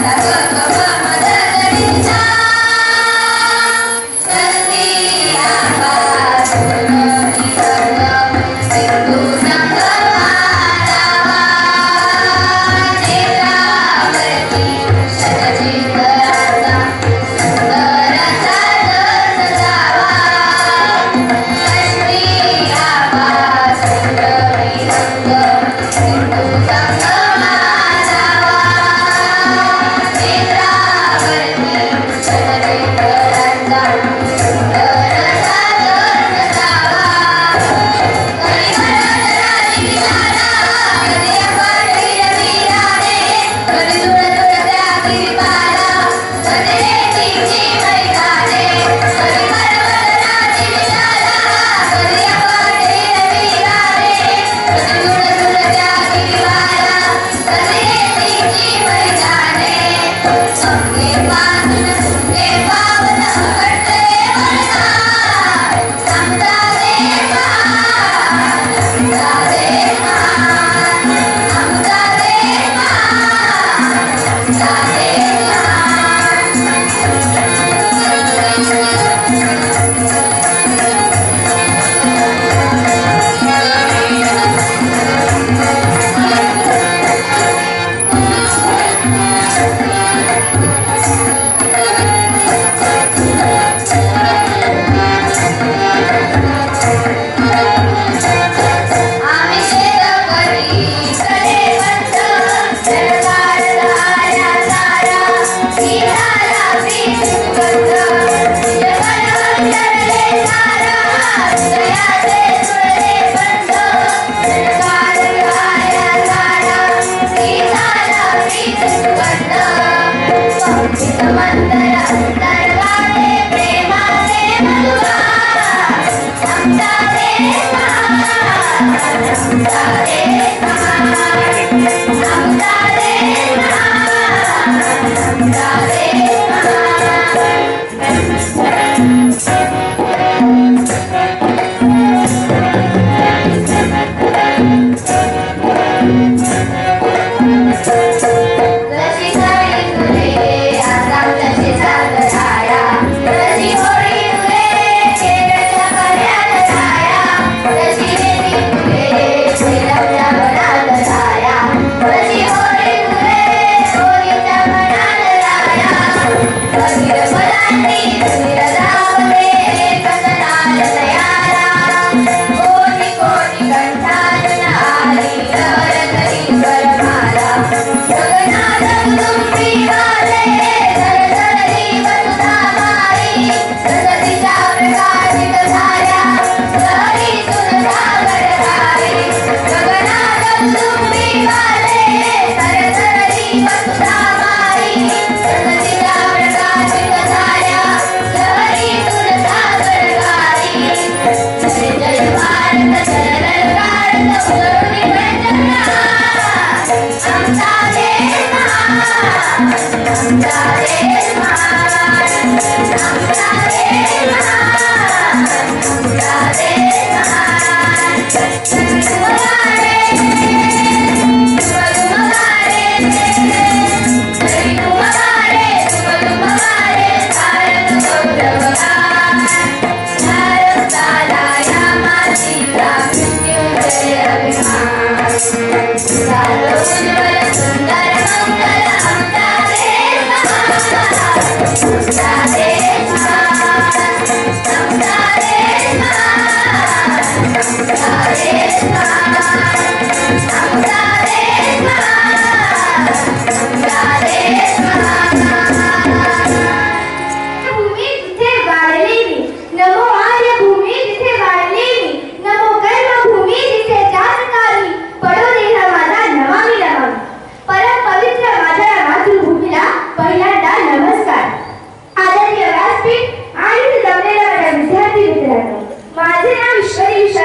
来，这个。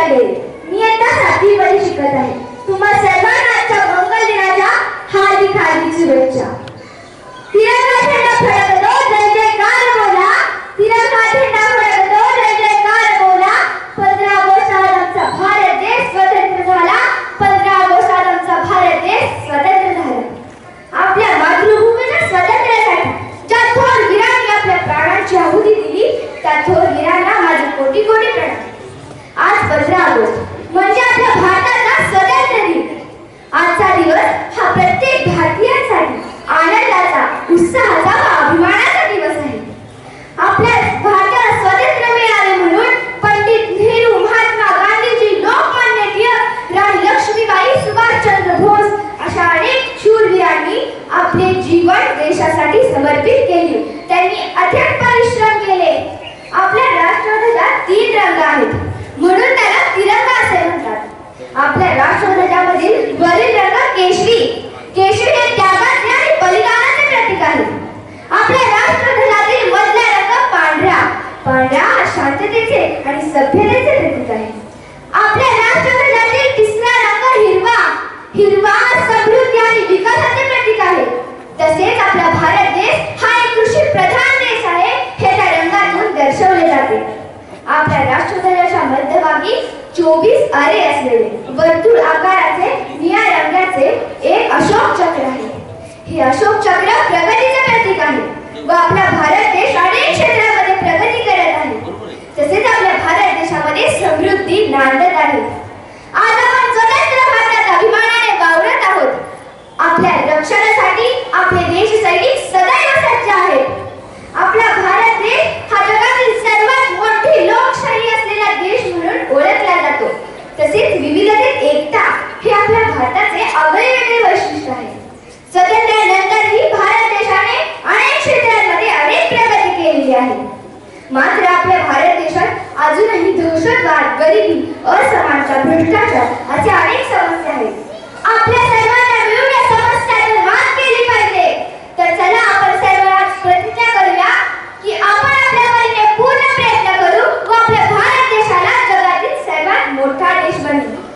तायडे मी आता सातवी मध्ये शिकत आहे. तुम्हा सर्वांना आजच्या मंगल दिनाच्या हार्दिक हार्दिक शुभेच्छा. तिरंगा झेंडा फडकतो जय जयकार बोला. तिरंगा झेंडा फडकतो जय जयकार बोला. पंधरा ऑगस्ट आमचा भारत देश स्वतंत्र झाला. पंधरा ऑगस्ट आज आमचा भारत देश स्वतंत्र झाला. आपल्या मातृभूमीच्या स्वातंत्र्यासाठी ज्या थोर वीरांनी आपल्या प्राणांची आहुती दिली त्या थोर वीरांना माझी कोटी कोटी प्रणाम. rapaziada, planeta.